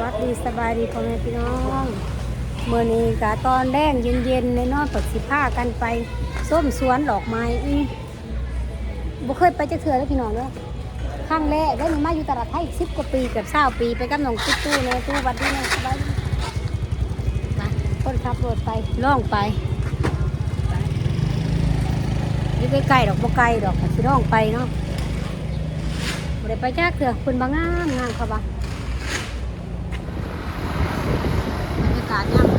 วัสดีสบายดีพ่อแม่พี่น้องเมื่อนี้กะตอนแดงเย็นๆในนอนปักสิผ้ากันไปส้มสวนดอกไม้อีบ่เคยไปจะเถื่อแล้วพี่น้องเด้อครั้งแรกได้มีมาอยู่ตลาดไทยสิบกว่าปีเกือบเศร้าปีไปกับน้องตุ๊ตู้ในตู้วัดดีเนี่ยสบายดีไปคนขับรถไปล่องไปนี่ไปไกลดอกบ่ไกลดอกสิล่องไปเนาะบ่ได้ไปจ้าเถื่อคุณบางงามงามเขาบ้าบรรยากาศย่ำแรง เนา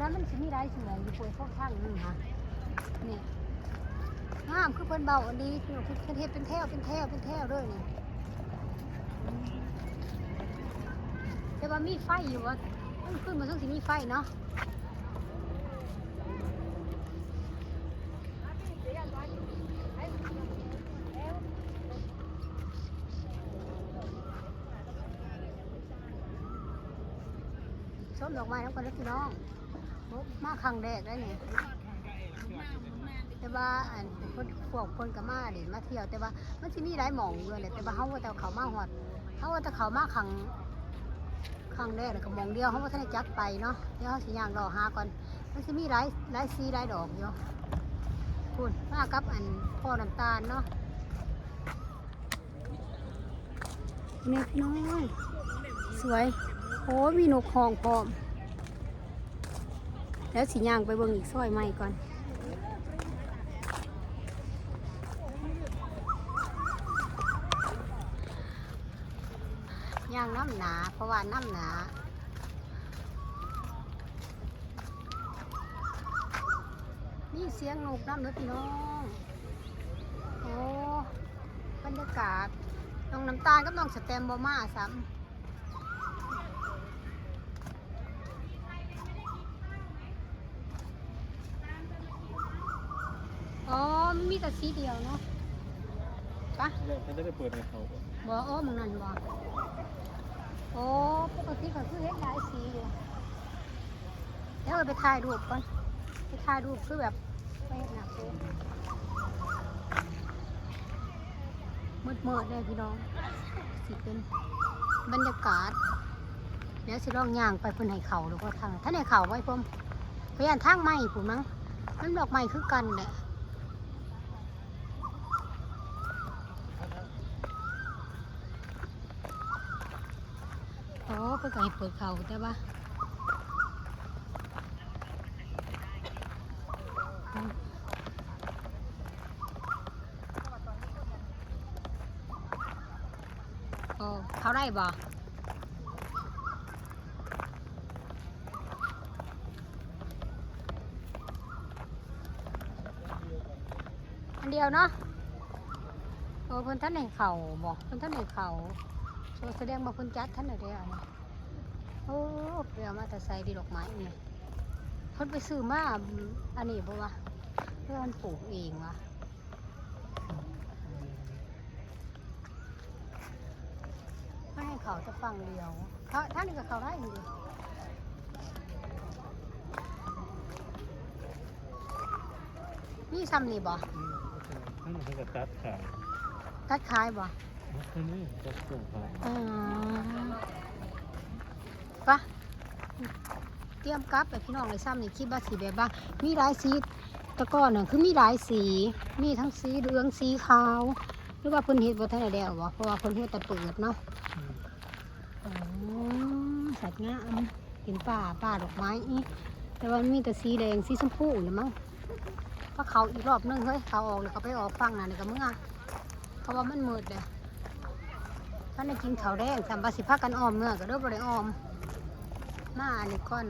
นั้นมันสิมีได้สวยอยู่ป่วยพวกข้างนึงค่ะนี่งามคือเพิ่นเบาอันนี้คือเพิ่นเฮ็ดเป็นแถวเป็นแถวเป็นแถวเลยนี่แต่ว่ามีไฟอยู่ว่ามันขึ้นมาต้องสิมีไฟเนาะชมดอกไม้แล้วกันแล้วพี่น้อง มาครั้งแรกได้เนี่ยแต่ว่าอันคนพวกคนกับมาเด่นมาเที่ยวแต่ว่ามันที่นี่หลายหมองเลยแต่ว่าเขาว่าแต่เขามาหอดเขาว่าแต่เขามาครั้งครั้งแรกเลยก็หมองเดียวเขาว่าท่านจักไปเนาะเดี๋ยวเขาสิย่างรอหาก่อนมันจะมีหลายหลายสีหลายดอกอยู่คุณมากับอันพ่อน้ำตาลเนาะเนี่ยพี่น้องสวยโอ้มีนกหองพร้อม แล้วสิย่างไปเบิ่งอีกซอยใหม่ก่อนย่างน้ำหนา เพราะว่าน้ำหนานี่เสียงนกน้ำเด้อพี่น้อง โอ้ บรรยากาศน้องน้ำตาลกับน้องสแตมบอมาซ้ำ อ๋อมีแต่สีเดียวเนาะปะเลยมันจะได้เปิดในเขาบอโอ้มึงนั่นบอโอ้ปกติก็คือเห็นหลายสีอยู่เดี๋ยวไปถ่ายรูปก่อนไปถ่ายรูปคือแบบไปเห็นหนักเลยมืดมืดๆเลยพี่น้องสิเป็นบรรยากาศเดี๋ยวสิลองย่างไปเพิ่นให้เขาหรือว่าทางถ้าในเขาไว้ผมพยานทางไม้ผมมั้งมันดอกไม้คือกันแหละ โอ้ เพื่อให้เปิดเขาแต่ว่าโอ้เขาได้บ่อันเดียวเนาะโอ้เพิ่นท่านในเขาบอกเพิ่นท่านในเขาโอ้แสดงมาเพิ่นจัดท่านไหนได้อะไร โอ้เปลี่ยมาแต่ใส่ดีดอกไม้เนี่ยเพิ่นไปซื้อมาอันนี้บ่วะเพื่อนปลูกเองวะไม่ให้เขาจะฟังเดียวเขาท่านนี่กับเขาได้จริงๆนี่ซ้ำนี่บ่ท่านเขาจะตัดขายตัดขายบ่ท่านนี่จะส่งขายอืม ปะเตรียมกลับไปพี่น้องเลยซ้ำนี่คิดว่าสีแบบว่ามีหลายสีแตะก้อนน่ะคือมีหลายสี มีทั้งสีเหลืองสีขาวหรือว่าเพิ่นเฮ็ดบ่ทันได้แล้วบ่เพราะว่าเพิ่นเฮ็ดแต่เปิดเนาะอ๋อสัตว์งามเห็นป่าป่าดอกไม้อีแต่ว่ามีแต่สีแดงสีชมพูนี่มั้งก็เขาอีกรอบนึงเฮ้ยเขาออกเลยเขาไปออกฟังน่ะนี่ก็มึงอะเพราะว่ามันมืดเลย ถ้าในกินข้าวแดงสามบาสิพากันออมเมื่อก็เริ่มบริออม มาอันนี้ก่อน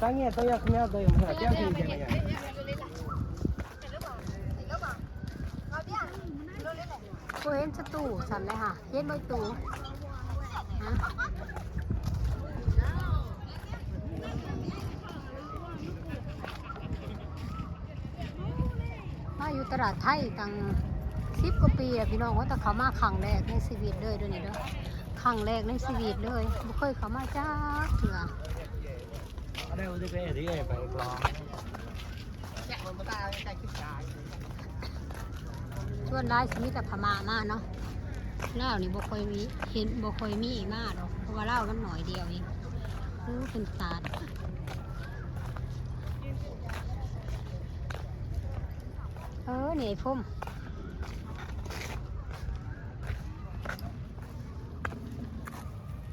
ตั้งเงี้ยตัวยักษ์แมวตัวยังหัวเจ้าที่ยังไงกูเห็น สันเลยค่ะเห็นใบตูฮะมาอยู่ตลาดไทยตั้งสิบกว่าปีอะพี่น้องว่าแต่เขามาครั้งแรกในชีวิตเลยด้วยนี่เด้อครั้งแรกในชีวิตเลยไม่เคยเขามาจ้าเถื่ออะไรวะที่ไปเรียไปลองชวนได้สิมีแต่พม่ามาเนาะ เล่านี่บ่ค่อยมีเห็นบ่ค่อยมีมาดอกเพราะว่าเล่ามันหน่อยเดียวเองคือเป็นตาดเออเนี่ยพุ่ม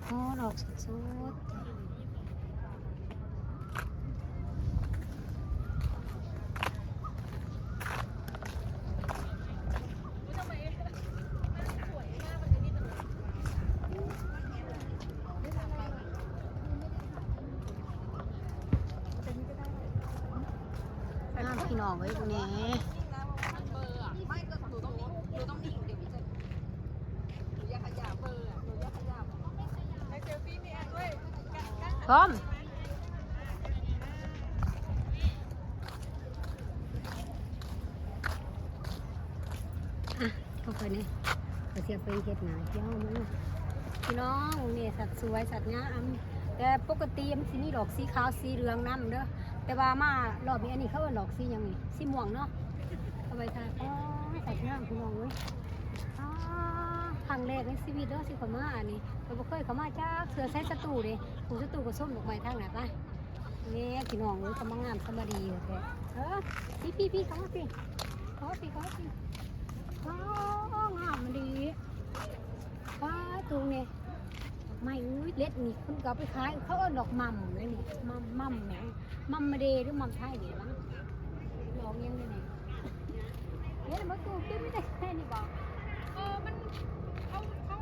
โอ้ดอกสุดๆ น้องไว้ตรงนี้พร้อมอะเข้าไปนี่ก็เสียไปเฮ็ดหนาเที่ยวมันน่ะพี่น้องนี่สัตว์สวยสัตว์งามแต่ปกติมันสิมีดอกสีขาวสีเหลืองน้ำเด้อ แต่ว่ามารอบนี้อันนี้เขาเป็นดอกสีหยังนี่สีม่วงเนาะเอาไปทานอ๋อสัตว์งามพี่น้องเว้ยอ๋อครั้งแรกในชีวิตเด้อสิเขามาอันนี้เราบ่เคยเขามาจ้าเสือใส่สตูเด้ผู้สตูก็ส้มดอกไม้ทางไหนไปนี่พี่น้องเว้ยเขามางามสมาดีอยู่แท้เออพี่พี่พี่เขามาพี่เขามาพี่เขามาพี่ว้างามดีว้าตรงนี้ ไม่อุ้ยเล็ดนี่คุณก็เอาไปขายเขาเอาดอกมัมเลยนี่มัมมัมแหมมัมมาเดหรือมัมไทยนี่วะลองยังไงนี่เฮ็ดมาตูขึ้นไม่ได้แค่นี้บอกเออมันเขาเขา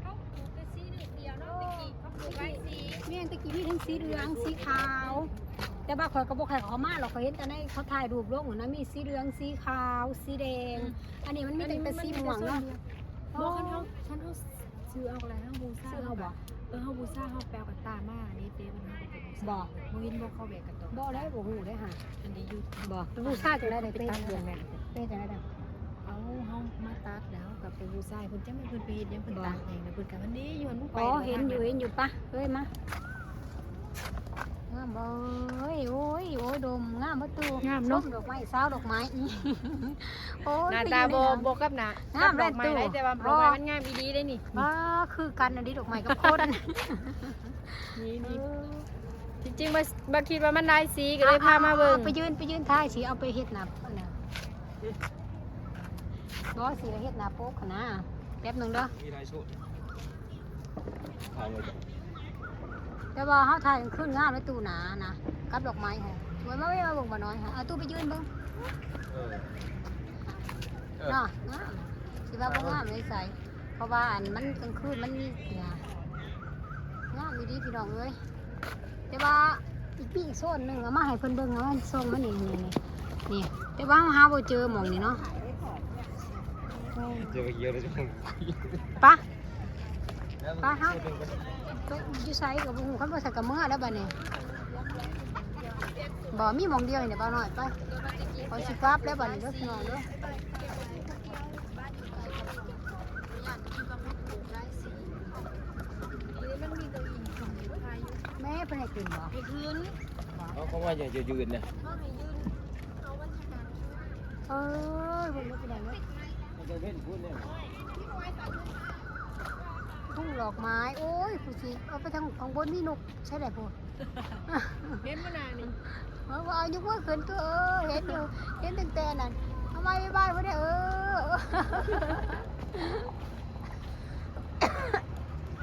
เขาปลูกแต่สีเดียวเนาะตะกี้เขาปลูกไว้สีแม่นตะกี้มีทั้งสีเหลืองสีขาว แต่บางคนก็บอกใครเขามาหรอกเขาเห็นแต่ในเขาถ่ายรูปลงอยู่นะมีสีเหลืองสีขาว สีแดง อันนี้มันมีแต่เป็นสีม่วงเนาะบอกคันเขาคันเขา ซื้อเอาอะไรทั้งบูซ่าซื้อเอาบ่ เออเขาบูซ่าเขาแปลกับตามาอันนี้เป๊ะมันเขาเป็นบูซ่าบ่โมยินบอกเขาแบกกันตัวบ่ได้บ่ฮู้ได้ห่าอันนี้อยูบ่ผู้ชายจังได้ได้เป็เป็นนตาเดือนแม่เป็นจังได้ได้เอาเขามาตัดแล้วกับเป็นบูซ่าเพิ่นจะไม่เพิ่นไปเฮ็ดหยังเพิ่นบ่ตากเองนะเพิ่นกับมันดีอยู่มันไปอ๋อเห็นอยู่เห็นอยู่ปะเฮ้ยมางามบ่เอ้ยโอ้ยโอ้ยดมงามบ่ตูงามเนาะส้ดอกไม้สาวดอกไม้อีโอ้ยหน้าเป็นตายังไงบ่นะบ่กับหน้างามดอกไม้แม่นตู่ได้แต่ว่าดอกไม้มันงามอีดีได้นี่ว้าคือกันอันนี้ดอกไม้กับคนนี่เอนี่อจริงๆบ่บ่คิดว่ามันได้สีก็เลยพามาเบิ่งอไปยืนไปยืนท้ายสิเอาไปเฮ็ดหน้าอันน่ะบ่สิเฮ็ดหน้าโป๊กหั้นนะแป๊บหนึงเด้อมีลายชุดถ่ายเลยจ้ะ แต่ว่าเฮาถ่ายขึ้นงามเลยตู้หนานะกับดอกไม้ค่ะสวยมากเว้ยมาเบิ่งบ่น้อยค่ะเอาตู้ไปยืนเบิ่งเออเออเนาะงามสิว่าบ่งามเลยใส่เพราะว่าอันมันกลางคืนมันมีเนี่ยงามอยู่ดีพี่น้องเอ้ยแต่ว่าอีกปีอีกโซนหนึงเอามาให้เพิ่นเบิ่งเอามันส่งมานี่นี่นี่นี่แต่ว่าเราหาบ่เจอหม่องนี่เนาะเจอไปเยอะเลยจ้ะปะปะเฮา ไปอยู่ไสก็บ่ฮู้คันบ่ใส่กับเมื่อแล้วบัดนี้บ่มีหม่องเดียวนี่เดี๋ยวบ่าวน้อยไปขอสิกลับแล้วบัดนี้เด้อพี่น้องเด้อมันมีเก้าอี้ของอยู่ทายอยู่แม่เพิ่นให้ขึ้นบ่ให้คืนเขาเขาว่าอย่าจะยืนเนี่ยเขาให้ยืนเอาวันทำงานเออเพิ่นบ่เป็นไรเนาะมันจะเล่นพูดเนี่ย ทุ่งดอกไม้ โอ้ยผู้สิเอาไปทางของบนมีนกใช่ไหมพูเห็นมานานนี่เอาว่าเอายกว่าขึ้นตัวเออเห็นอยู่เห็นตั้งแต่นั้นทำไมไม่บ้านวะเนี่ยเออ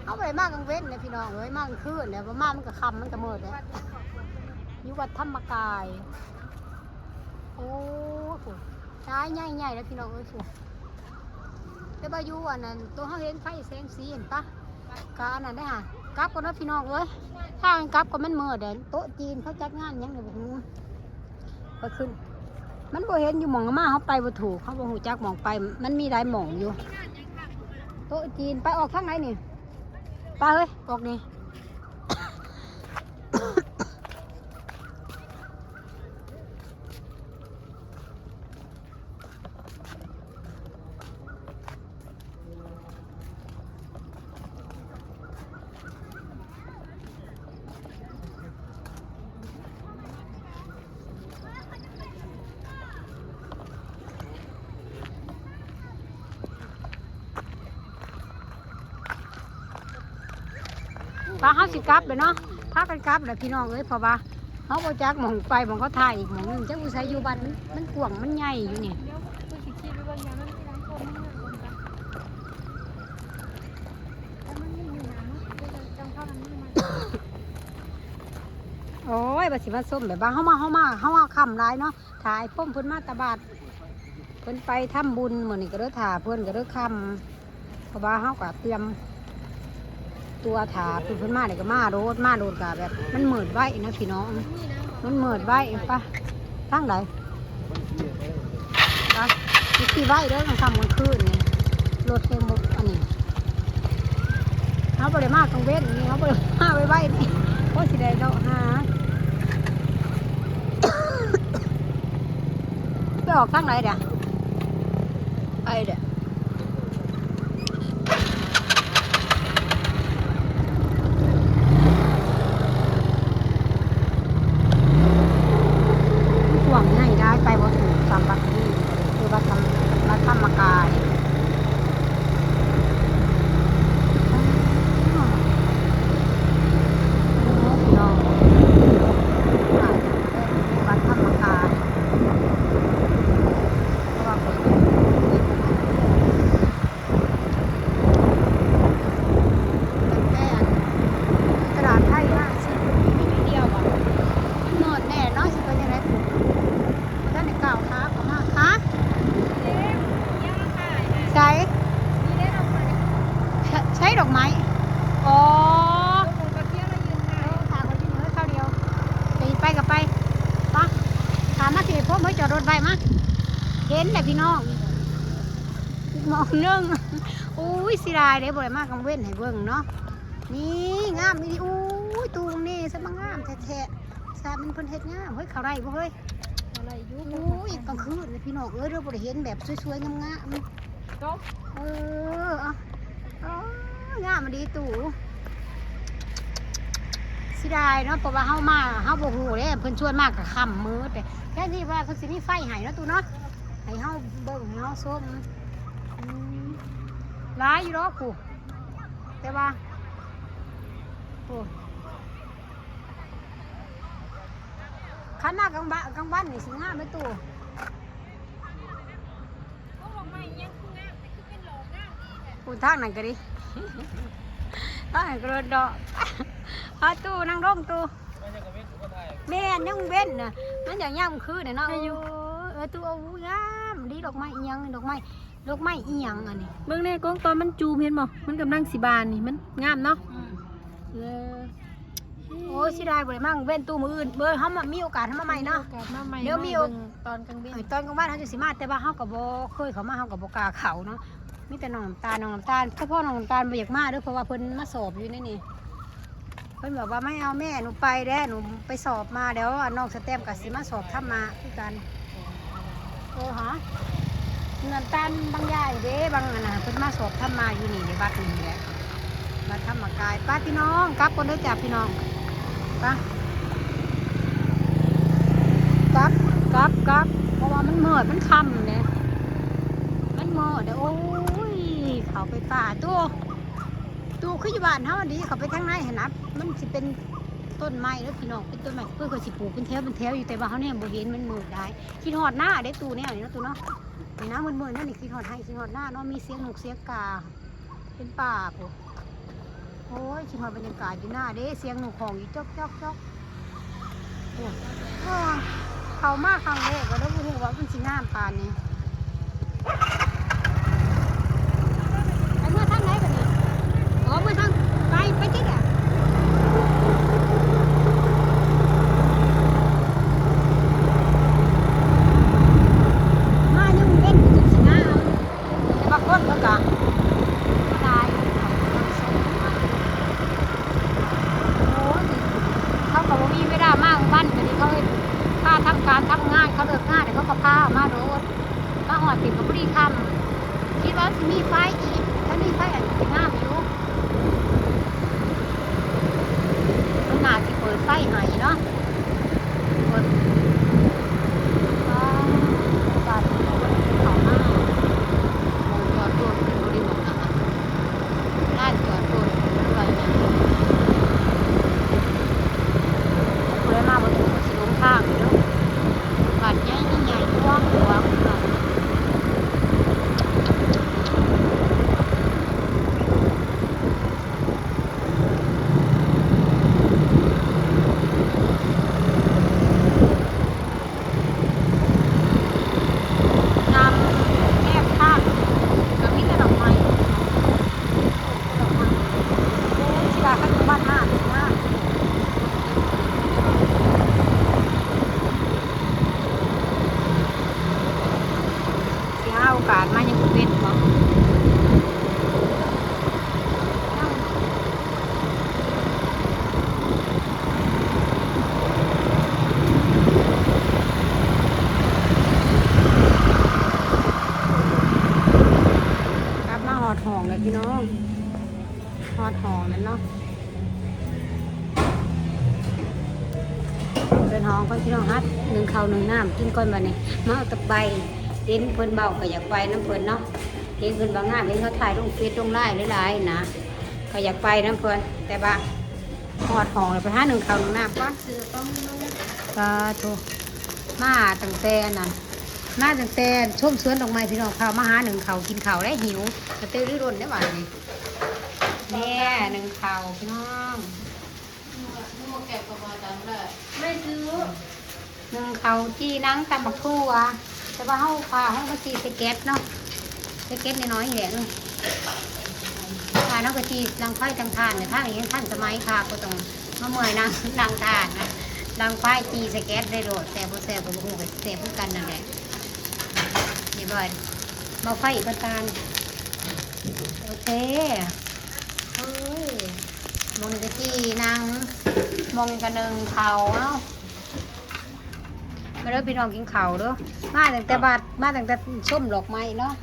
เอาไปมากกลางเว้นเลยพี่น้องเอ้ยมากกลางคืนเนี่ยพอมามันก็คำมันก็มืดเลยอยู่วัดธรรมกาย โอ้โหใช้ใหญ่ๆแล้วพี่น้องเอ้ยฟู แต่บายูอันนั้นตัวเขาเห็นไฟแสงสีเห็นปะกอันนั้นได้ค่ะกลับก็นนะพี่น้องเอ้ยถ้ามันกลับก็มันเมืดเด่นโต๊ะจีนเขาจัดงานยังเนี่ยบอกนู้ก็ขึ้น มันบ่เห็นอยู่หมองมาเขาไปบ่ถูกเขาบ่หูจักหมองไป มันมีหลายหมองอยู่ โต๊ะจีนไปออกข้างไหนนี่ไปเฮ้ยออกนี่ กลับเลยเนาะพากันกลับเลยพี่น้องเอ้ยเพราะว่าเขาโบ่จักหมองไปหมองเขาถ่ายอีกหมองนึงเจักอุสัยอยู่บ้านมันมันกว้างมันใหญ่อยู่นี่เนี่ยโอ้ยบัดสิมาส้มแบบว่าเฮามาเฮามาเฮามาคำร้ายเนาะถ่ายป้มพิ่นมาตะบาดเพิ่อนไปทำบุญเหมือนี้ก็เด้อถ่าเพิ่อนก็เด้อคำเพราะว่าเฮาก็เตรียม ตัวถาเพิ่นเพิ่นมาเดี๋ยก็มาโดดมาโดดก็แบบ มันเหมืดไว้นะพี่น้อง มันเหมืดไว้ปะทางใดปะมีขี่ไว้เด้อกลางค่ำกลางคืนนี่รถเต็มบกอันนี้เขาบริมากกลางเว้นนี่เขาบริมาไว้ไว้นี่เพราะสิได้ดอกหาไปออกทางไหนเดี๋ยวไปเดี๋ยวหวังให้ได้ไปบ่ถูกสามบัตรนี่คือบัตรธรรมบัตรธรรมกายอ๋อพี่น้องบัตรธรรมกายเพราะว่าเปิด เห็นแต่พี่น้องอีก หมองหนึงอุ้ยสิรายเลยบ่ได้มากกังเว้นให้เบิ่งเนาะนี่งามนี่ดิอุ้ยตูงนี่ซะมางามแท้ๆซามันเพิ่นเฮ็ดงามเฮ้ยเขาไรบ่เฮ้ยอะไรอยุ่งอุ้ยกลางคืนเลยพี่น้องเอ้ยเราบ่ได้เห็นแบบสวยๆงามๆก็เออเอาเอางามมาดีตู่สิได้เนาะเพราะว่าเฮามาเฮาบ่ฮู้เด้เพิ่นชวนมากกับค่ำมืดแต่แค่ที่ว่าเพิ่นสิมีไฟให้เนาะตู่เนาะให้เฮาเบิ่งให้เฮาชมอืม หลายอยู่ดอกกูแต่ว่าโอ้คันมากลางบ้านกลางวันนี่สิงามไหมตู่ก็บอกไม่ยังคืองามแต่คือเป็นโหลงามดีแหละกูทางนั่นก็ดิทางนั่นก็รถดอกอาตู้นั่งร่มตู้ไม่ใช่กับเวทสุขไทยแม่นยังเว้นน่ะมันอย่างย่ำคืนน่ะเนาะอยู่เออตู้เอางามดีดอกไม้อีหยังดอกไม้ ดอกไม้อีหยังอันนี้เบิ่งแน่กล้องตอนมันจูมเห็นบ่มันกำลังสิบานนี่มันงามเนาะเออโอ้ยสิได้บ่ได้มั่งเว้นตู้มืออื่นเบอร์เฮามามีโอกาสเฮามาใหม่เนาะโอกาสมาใหม่เดี๋ยวมีโอาบิ่งตอนกลางเว้นเอ้ยตอนกลางวันเขาจะสิมาแต่ว่าเฮาก็บ่เคยเขามาเฮาก็บ่กล้าเข้าเนาะมีแต่น้องน้ำตาลน้องน้ำตาลถ้าพ่อน้องน้ำตาลบ่อยากมาเด้อเพราะว่าเพิ่นมาสอบอยู่นี่นี่เพิ่นบอกว่าไม่เอาแม่หนูไปแด้หนูไปสอบมาเดี๋ยวน้องสแตมป์ก็สิมาสอบทำมาคือกันเออฮะ น้ำตาลบางยายเด้บางอันน่ะเพิ่นมาสอบทำมาอยู่นี่ในวัดนี่แหละวัดธรรมกายป้าพี่น้องกลับคนเด้อจ้ะพี่น้องไปกลับกลับกลับเพราะว่ามันเมื่อยมันค่ำเนี่ยมันหมอเดี๋ยวโอ้ยเขาไปป่าตัวตัวขึ้นอยู่บ้านเฮาอันดีเขาไปทางไหนเห็นนะมันสิเป็นต้นไม้แล้วพี่น้องเป็นต้นไม้เพื่อเขาสิปลูกเป็นแถวเป็นแถวอยู่แต่ว่าเขาเนี่ยบ่เห็นมันมืดได้คิดฮอดหน้าได้ตูเนี่ยนะตูเนาะ นี่นะมืดๆนั่นนี่คิดฮอดให้คิดฮอดหน้าเนาะมีเสียงหนุกเสียงกา เป็นป่าปุ๊โอ้ยคิดฮอดบรรยากาศอยู่หน้าเด้เสียงหนุกของอยู่จอกจอกจอกโอ้ยเขามาครั้งแรกก็แล้วบ่รู้ว่าเป็นสิงามปานนี้ กินก่อนบัดนี้มาเอาตะไบเห็นเพิ่นเบาก็อยากไปน้ำเพิ่นเนาะเห็นเพิ่นบางงามเห็นเขาถ่ายลงเฟซลงไลน์หลายๆนะก็อยากไปน้ำเพิ่นแต่ว่าหอดห้องเลยไปหาหนึ่งข้าวหนึ่งน้ำก่อนเสือต้องสาธุมาตั้งแต่นั่นมาตั้งแต่ชมสวนดอกไม้พี่น้องข้าวมาหาหนึ่งเขาวกินข้าวได้หิวกระตือรือร้นได้หวานนี่แน่หนึ่งข้าวพี่น้องนึกว่าแก็บกระบอกจังเลยไม่ซื้อห นึ่งเขาจีนังตำบักทั่วแต่ว่าเฮาพาเฮาก็จีสเก็ตเนาะสเก็ตน้อยๆนี่แหละเนาะพาน้องก็จีดังไฟดังทานเนี่ยถ้าอย่างนี้ท่านสมัยค่ะก็ต้องมาเมื่อยนางดังทานนะดังไฟจีสเก็ตได้โดดแต่บ่แซ่บบ่ฮู้ก็แซ่บคือกันนั่นแหละร้อยมาไฟอีกประตานโอเคเฮ้ยมองกะที่นางมองกันหนึ่งเขาเอ้า มาเด้อพี่น้องกินข้าวเด้อมาตั้งแต่บาดมาตั้งแต่ส้มดอกไม้เนาะ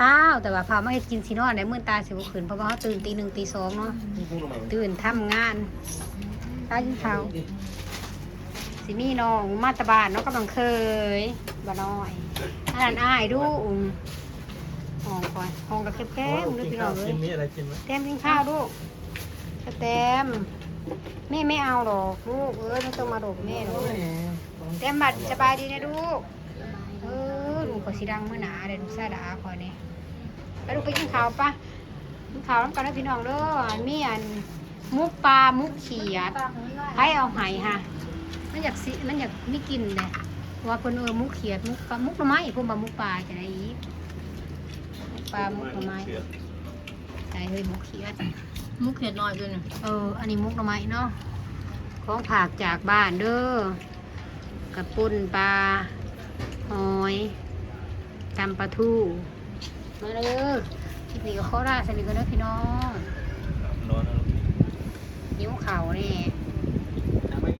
ข้าวแต่ว่าพามาเฮ็ดกินสิเนอนในมื่นตาสิบ่ขึ้นเพราะว่าเขาตื่นตีหนึ่งตีสองเนาะตื่นทำงานตากินข้าวสิมีน้องมาตาบานเนาะกำลังเคยบ่น้อยอันนั้นอายดูอุ้มห้องก่อนห้องกับแก้มๆดูพี่น้องเลยกินมีอะไรกินไหมเต็มกินข้าวลูกเต็มแม่ไม่เอาหรอกลูกเอ้ยไม่ต้องมาดกแม่ลูก เต็มบัดสบายดีนะลูก เออลูกก็สิดังเมื่อหนาเดี๋ยวลูกซาดาคอยเนี่ยไปลูกไปกินข้าวปะกินข้าวน้ำกันนะพี่น้องเด้ออันมีอันมุกปลา มุกเขียดใครเอาไห้ฮะมันอยากสิมันอยากไม่กินเลยว่าเพิ่นเออมุกเขียดมุกปลา มุกหน่อไม้พวกบามุกปลาจะได้อีกมุกปลา มุกหน่อไม้ใช่เฮ้ยมุกเขียด มุกเห็ดน้อยด้วยนะเออ อันนี้มุกหน่อไม้เนาะ ของผักจากบ้านเด้อ กับปุ้นปลาหอยตำปลาทูมาเด้อคลิปนี้ก็ขอลาสนิทกันเด้อพี่น้อง นอนยิ้วเข่าวนี่